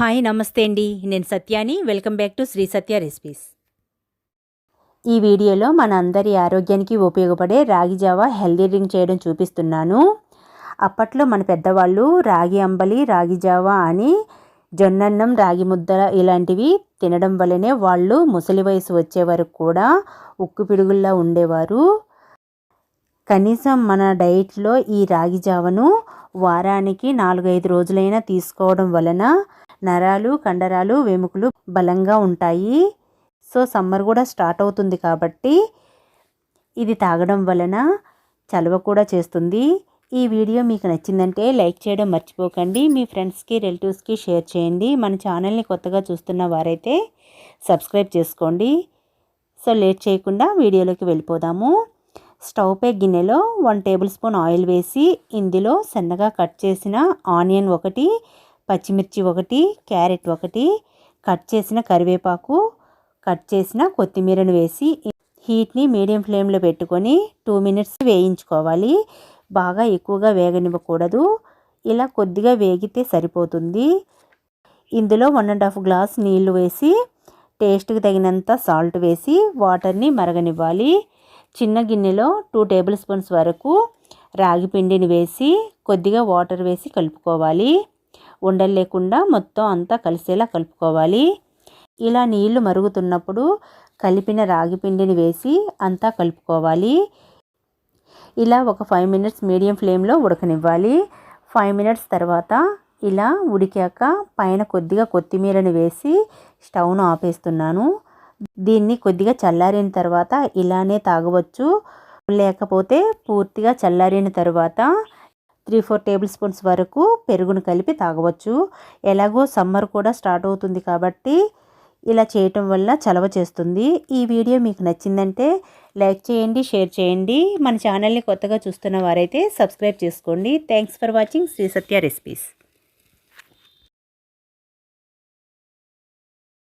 Hi నమస్తే అండి. నేను సత్యాని. Welcome back to Sri Satya recipes. ఈ వీడియోలో మన అందరి ఆరోగ్యానికి ఉపయోగపడే రాగి జావా హెల్దీ డ్రింక్ చేయడం చూపిస్తున్నాను. అప్పట్లో మన పెద్దవాళ్ళు రాగి అంబలి రాగి జావా అని జొన్నన్నం రాగి ముద్ద ఇలాంటివి తినడం వల్లనే వాళ్ళు ముసలి వయసు వచ్చే వరకు కూడా ఉక్కు పిడుగుల్లా ఉండేవారు. కనీసం మన డైట్లో ఈ రాగి జావను వారానికి నాలుగైదు రోజులైనా తీసుకోవడం వలన నరాలు కండరాలు వెముకలు బలంగా ఉంటాయి. సో సమ్మర్ కూడా స్టార్ట్ అవుతుంది కాబట్టి ఇది తాగడం వలన చలవ కూడా చేస్తుంది. ఈ వీడియో మీకు నచ్చిందంటే లైక్ చేయడం మర్చిపోకండి. మీ ఫ్రెండ్స్కి రిలేటివ్స్కి షేర్ చేయండి. మన ఛానల్ని కొత్తగా చూస్తున్న వారైతే సబ్స్క్రైబ్ చేసుకోండి. సో లేట్ చేయకుండా వీడియోలోకి వెళ్ళిపోదాము. స్టవ్ పై గిన్నెలో వన్ టేబుల్ స్పూన్ ఆయిల్ వేసి ఇందులో సన్నగా కట్ చేసిన ఆనియన్ ఒకటి పచ్చిమిర్చి ఒకటి క్యారెట్ ఒకటి కట్ చేసిన కరివేపాకు కట్ చేసిన కొత్తిమీరను వేసి హీట్ని మీడియం ఫ్లేమ్లో పెట్టుకొని టూ మినిట్స్ వేయించుకోవాలి. బాగా ఎక్కువగా వేగనివ్వకూడదు. ఇలా కొద్దిగా వేగితే సరిపోతుంది. ఇందులో వన్ అండ్ హాఫ్ గ్లాస్ నీళ్ళు వేసి టేస్ట్కి తగినంత సాల్ట్ వేసి వాటర్ని మరగనివ్వాలి. చిన్న గిన్నెలో టూ టేబుల్ స్పూన్స్ వరకు రాగి పిండిని వేసి కొద్దిగా వాటర్ వేసి కలుపుకోవాలి. ఉండలు లేకుండా మొత్తం అంతా కలిసేలా కలుపుకోవాలి. ఇలా నీళ్ళు మరుగుతున్నప్పుడు కలిపిన రాగి పిండిని వేసి అంతా కలుపుకోవాలి. ఇలా ఒక ఫైవ్ మినిట్స్ మీడియం ఫ్లేమ్లో ఉడకనివ్వాలి. ఫైవ్ మినిట్స్ తర్వాత ఇలా ఉడికాక పైన కొద్దిగా కొత్తిమీరని వేసి స్టవ్ను ఆపేస్తున్నాను. దీన్ని కొద్దిగా చల్లారిన తర్వాత ఇలానే తాగవచ్చు. లేకపోతే పూర్తిగా చల్లారిన తర్వాత త్రీ ఫోర్ టేబుల్ స్పూన్స్ వరకు పెరుగును కలిపి తాగవచ్చు. ఎలాగో సమ్మర్ కూడా స్టార్ట్ అవుతుంది కాబట్టి ఇలా చేయటం వల్ల చలవ చేస్తుంది. ఈ వీడియో మీకు నచ్చిందంటే లైక్ చేయండి షేర్ చేయండి. మన ఛానల్ని కొత్తగా చూస్తున్న వారైతే సబ్స్క్రైబ్ చేసుకోండి. Thanks for watching. Sri Satya recipes.